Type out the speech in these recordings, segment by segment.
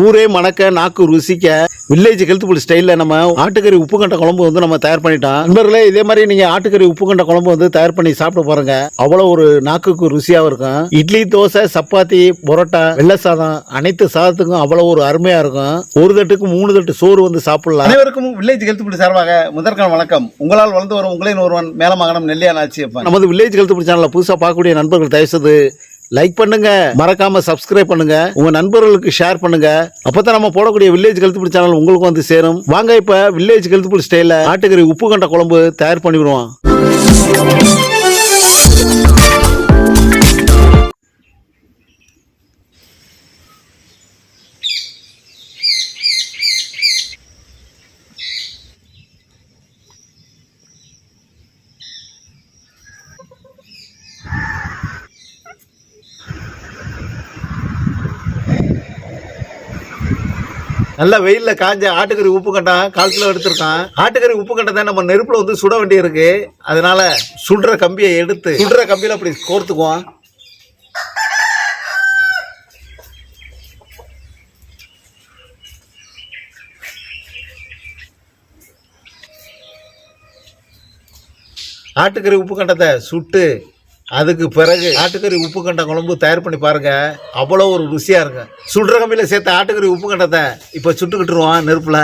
ஊரே மணக்க நாக்கு ருசிக்க வில்லேஜ் கெழுத்துப்புள் ஸ்டைலில் நம்ம ஆட்டுக்கறி உப்பு கண்ட குழம்பு வந்து நம்ம தயார் பண்ணிட்டோம். நண்பர்களே இதே மாதிரி நீங்க ஆட்டுக்கறி உப்பு கண்ட குழம்பு வந்து தயார் பண்ணி சாப்பிட்டு பாருங்க. அவ்வளோ ஒரு நாக்குக்கு ருசியாகவும் இருக்கும். இட்லி தோசை சப்பாத்தி பரோட்டா வெள்ளை சாதம் அனைத்து சாதத்துக்கும் அவ்வளோ ஒரு அருமையா இருக்கும். ஒரு தட்டுக்கு மூணு தட்டு சோறு வந்து சாப்பிடலாம். அனைவருக்கும் வில்லேஜ் கெழுத்துப்புள் சார்பாக முதற்கான வணக்கம். உங்களால் வளர்ந்து வரும் உங்களின் ஒருவன் மேலமாகனம் நெல்லியா நாச்சியப்பன் நமது வில்லேஜ் கெழுத்துப்புள் சேனலை புதுசாக பார்க்கக்கூடிய நண்பர்கள் தயவுசெய்து லைக் பண்ணுங்க. மறக்காம சப்ஸ்கிரைப் பண்ணுங்க. உங்க நண்பர்களுக்கு ஷேர் பண்ணுங்க. அப்பதான் நம்ம போடக்கூடிய வில்லேஜ் கழுத்துப்பிடி சேனல் உங்களுக்கு வந்து சேரும். வாங்க இப்ப வில்லேஜ் கழுத்துப்பிடி ஸ்டைல ஆட்டுக்கறி உப்பு கண்ட குழம்பு தயார் பண்ணிவிடுவோம். நல்ல வெயில்ல காஞ்ச ஆட்டுக்கறி உப்பு கண்டான் கால் கிலோ எடுத்திருக்கான். ஆட்டுக்கறி உப்பு கண்டத்தை நம்ம நெருப்புல வந்து சுட வேண்டி இருக்கு அதனால சுடுற கம்பியை எடுத்து சுடுற கம்பியில அப்படி கோர்த்துக்குவோம் ஆட்டுக்கறி உப்பு கண்டத்தை சுட்டு அதுக்கு பிறகு ஆட்டுக்கறி உப்பு கண்ட குழம்பு தயார் பண்ணி பாருங்க. அவ்வளோ ஒரு ருசியாக இருக்கும் சுடுற கம்பியில் சேர்த்த ஆட்டுக்கறி உப்பு கண்டத்தை இப்போ சுட்டுக்கிட்டுருவோம் நெருப்பில்.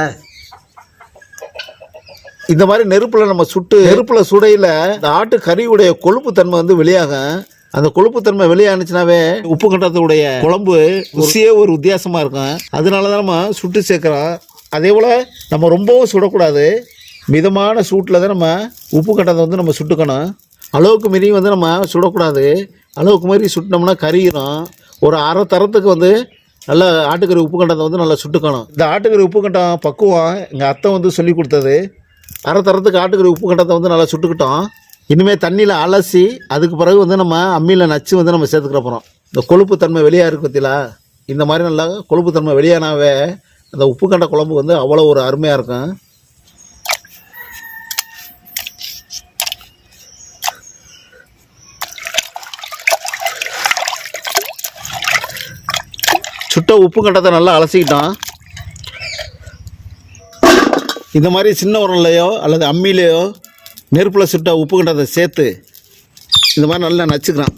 இந்த மாதிரி நெருப்பில் நம்ம சுட்டு நெருப்பில் சுடையில் இந்த ஆட்டு கறியுடைய கொழுப்பு தன்மை வந்து வெளியாகும் அந்த கொழுப்பு தன்மை வெளியானுச்சுனாவே உப்பு கண்டத்துடைய குழம்பு ருசியே ஒரு வித்தியாசமாக இருக்கும். அதனால தான் நம்ம சுட்டு சேர்க்குறோம். அதே போல் நம்ம ரொம்பவும் சுடக்கூடாது. மிதமான சூட்டில் தான் நம்ம உப்பு கண்டத்தை வந்து நம்ம சுட்டுக்கணும். அளவுக்கு மீறி வந்து நம்ம சுடக்கூடாது. அளவுக்கு மீறி சுட்டினோம்னா கரியிடும் ஒரு அரை தரத்துக்கு வந்து நல்லா ஆட்டுக்கறி உப்பு கண்டத்தை வந்து நல்லா சுட்டுக்கணும். இந்த ஆட்டுக்கறி உப்பு கண்டம் பக்குவம் எங்கள் அத்தை வந்து சொல்லி கொடுத்தது. அரை தரத்துக்கு ஆட்டுக்கறி உப்பு கண்டத்தை வந்து நல்லா சுட்டுக்கிட்டோம். இனிமேல் தண்ணியில் அலசி அதுக்கு பிறகு வந்து நம்ம அம்மியில் நச்சு வந்து நம்ம சேர்த்துக்கிற போகிறோம் இந்த கொழுப்பு தன்மை வெளியாக இருக்கு பார்த்தீங்களா இந்த மாதிரி நல்லா கொழுப்பு தன்மை வெளியானாவே அந்த உப்பு கண்ட குழம்பு வந்து அவ்வளோ ஒரு அருமையாக இருக்கும். சுட்ட உப்பு கண்டத்தை நல்லா அலசிக்கிட்டான். இந்த மாதிரி சின்ன உரம்லையோ அல்லது அம்மிலேயோ நெருப்பில் சுட்ட உப்பு கண்டத்தை சேர்த்து இந்த மாதிரி நல்லா நச்சுக்கிறான்.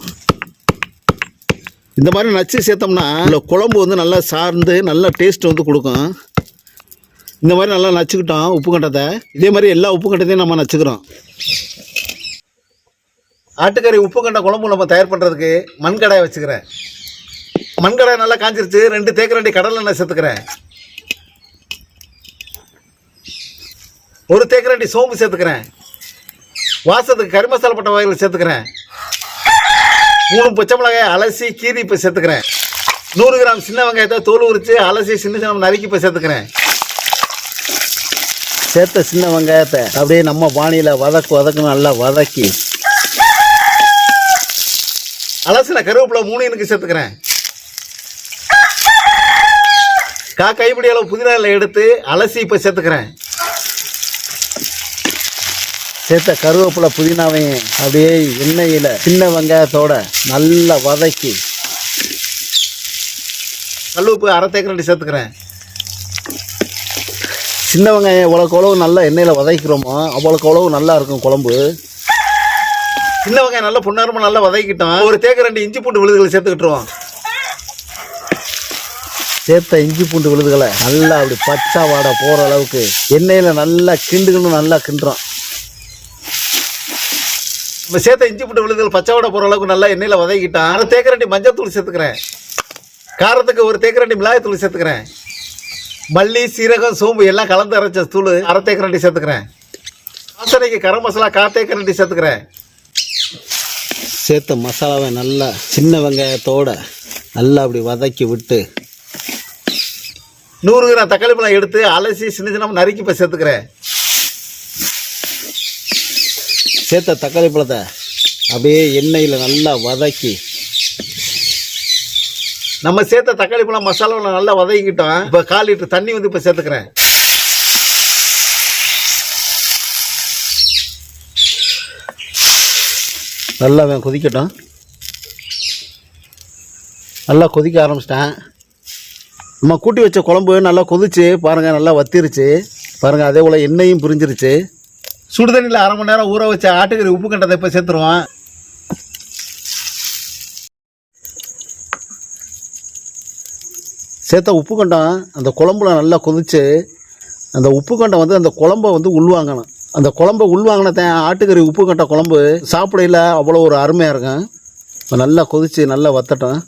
இந்த மாதிரி நச்சு சேர்த்தோம்னா இல்லை குழம்பு வந்து நல்லா சார்ந்து நல்ல டேஸ்ட் வந்து கொடுக்கும். இந்த மாதிரி நல்லா நச்சுக்கிட்டோம் உப்பு கண்டத்தை இதே மாதிரி எல்லா உப்பு கண்டத்தையும் நம்ம நச்சுக்கிறோம். ஆட்டுக்கறி உப்பு கண்ட குழம்பு நம்ம தயார் பண்ணுறதுக்கு மண்கடாயை வச்சுக்கிறேன். மண்கடை நல்லா காஞ்சிருச்சு. ரெண்டு தேக்கரண்டி கடலை எண்ணெய் சேர்த்துக்கிறேன். ஒரு தேக்கரண்டி சோம்பு சேர்த்துக்கிறேன். வாசத்துக்கு கறி மசாலா பட்ட வகைகள் சேர்த்துக்கிறேன். மூணு பச்சை மிளகாய் அலசி கீரி இப்போ சேர்த்துக்கிறேன். நூறு கிராம் சின்ன வெங்காயத்தை தோல் உரித்து அலசி சின்ன சின்ன நறுக்கி இப்போ சேர்த்துக்கிறேன். சேர்த்த சின்ன வெங்காயத்தை அப்படியே நம்ம பாணியில் வதக்கு வதக்கு நல்லா வதக்கி. அலசின கருவேப்பிலை மூணு எனக்கு சேர்த்துக்கிறேன். கா கைப்பிடி அளவு புதினா இலை எடுத்து அலசி இப்போ சேர்த்துக்கிறேன். சேர்த்த கருவேப்பிலை புதினாவையும் அப்படியே எண்ணெயில் சின்ன வெங்காயத்தோட நல்லா வதக்கி கல்லுப்பு அரை தேக்கரண்டி சேர்த்துக்கிறேன். சின்ன வெங்காயம் எவ்வளோக்கு உழவு நல்லா எண்ணெயில் வதக்கிறோமோ அவ்வளோக்கு உழவு நல்லா இருக்கும் குழம்பு. சின்ன வெங்காயம் நல்லா பொன்னாரமாக நல்லா வதக்கிட்டோம். ஒரு தேக்கரண்டி இஞ்சி பூண்டு விழுதுகளை சேர்த்துக்கிட்டுருவோம். சேர்த்த இஞ்சி பூண்டு விழுதுகளை நல்லா அப்படி பச்சை வாடை போகிற அளவுக்கு எண்ணெயில் நல்லா கிண்டுக்கணும் நல்லா கிண்டுறோம். நம்ம சேர்த்த இஞ்சி பூண்டு விழுதுகள் பச்சை வாடை போகிற அளவுக்கு நல்லா எண்ணெயில் வதக்கிட்டான் அரை தேக்கரண்டி மஞ்சள் தூள் சேர்த்துக்கிறேன். காரத்துக்கு ஒரு தேக்கரண்டி மிளகாய் தூள் சேர்த்துக்கிறேன். மல்லி சீரகம் சோம்பு எல்லாம் கலந்து அரைச்ச தூள் அரை தேக்கரண்டி சேர்த்துக்கிறேன். வாசனைக்கு கரம் மசாலா கா தேக்கரண்டி சேர்த்துக்கிறேன். சேர்த்த மசாலாவை நல்லா சின்ன வெங்காயத்தோட நல்லா அப்படி வதக்கி விட்டு நூறு கிராம் தக்காளி பழம் எடுத்து அலசி சின்ன சின்ன நறுக்கி இப்போ சேர்த்துக்கிறேன். சேர்த்த தக்காளி பழத்தை அப்படியே எண்ணெயில் நல்லா வதக்கி. நம்ம சேர்த்த தக்காளி பழம் மசாலாவில் நல்லா வதக்கிட்டோம் இப்போ கால் லிட்டர் தண்ணி வந்து இப்போ சேர்த்துக்கிறேன். நல்லா கொதிக்கட்டும். நல்லா கொதிக்க ஆரம்பிச்சிட்டேன். நம்ம கூட்டி வச்ச குழம்பு நல்லா கொதிச்சு பாருங்கள் நல்லா வத்திருச்சு. பாருங்கள் அதே போல் எண்ணெயும் பிரிஞ்சிருச்சு. சுடுதண்ணியில் அரை மணி நேரம் ஊற வச்ச ஆட்டுக்கறி உப்பு கண்டதை இப்போ சேர்த்துருவோம். சேர்த்த உப்பு கண்டம் அந்த குழம்புல நல்லா கொதிச்சு அந்த உப்பு கண்டம் வந்து அந்த குழம்ப வந்து உள்வாங்கணும். அந்த குழம்ப உள்வாங்கினதான் ஆட்டுக்கறி உப்பு கண்ட குழம்பு சாப்பிடையில அவ்வளோ ஒரு அருமையாக இருக்கும். நல்லா கொதிச்சு நல்லா வத்தட்டும்.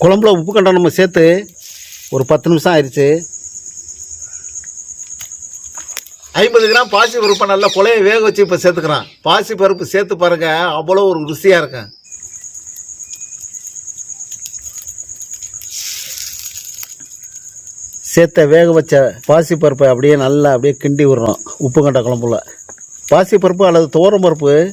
குழம்புல உப்பு கண்டம் நம்ம சேர்த்து. ஒரு பத்து நிமிஷம் ஆயிடுச்சு ஐம்பது கிராம் பாசி பருப்பை நல்லா குழைய வேக வச்சு இப்போ சேர்த்துக்கிறோம் பாசி பருப்பு சேர்த்து பாருங்க அவ்வளோ ஒரு ருசியாக இருக்கும் சேர்த்த வேக வச்ச பாசி பருப்பை அப்படியே நல்லா அப்படியே கிண்டி விடுறோம் உப்பு கண்ட குழம்புல. பாசி பருப்பு அல்லது துவரம் பருப்பு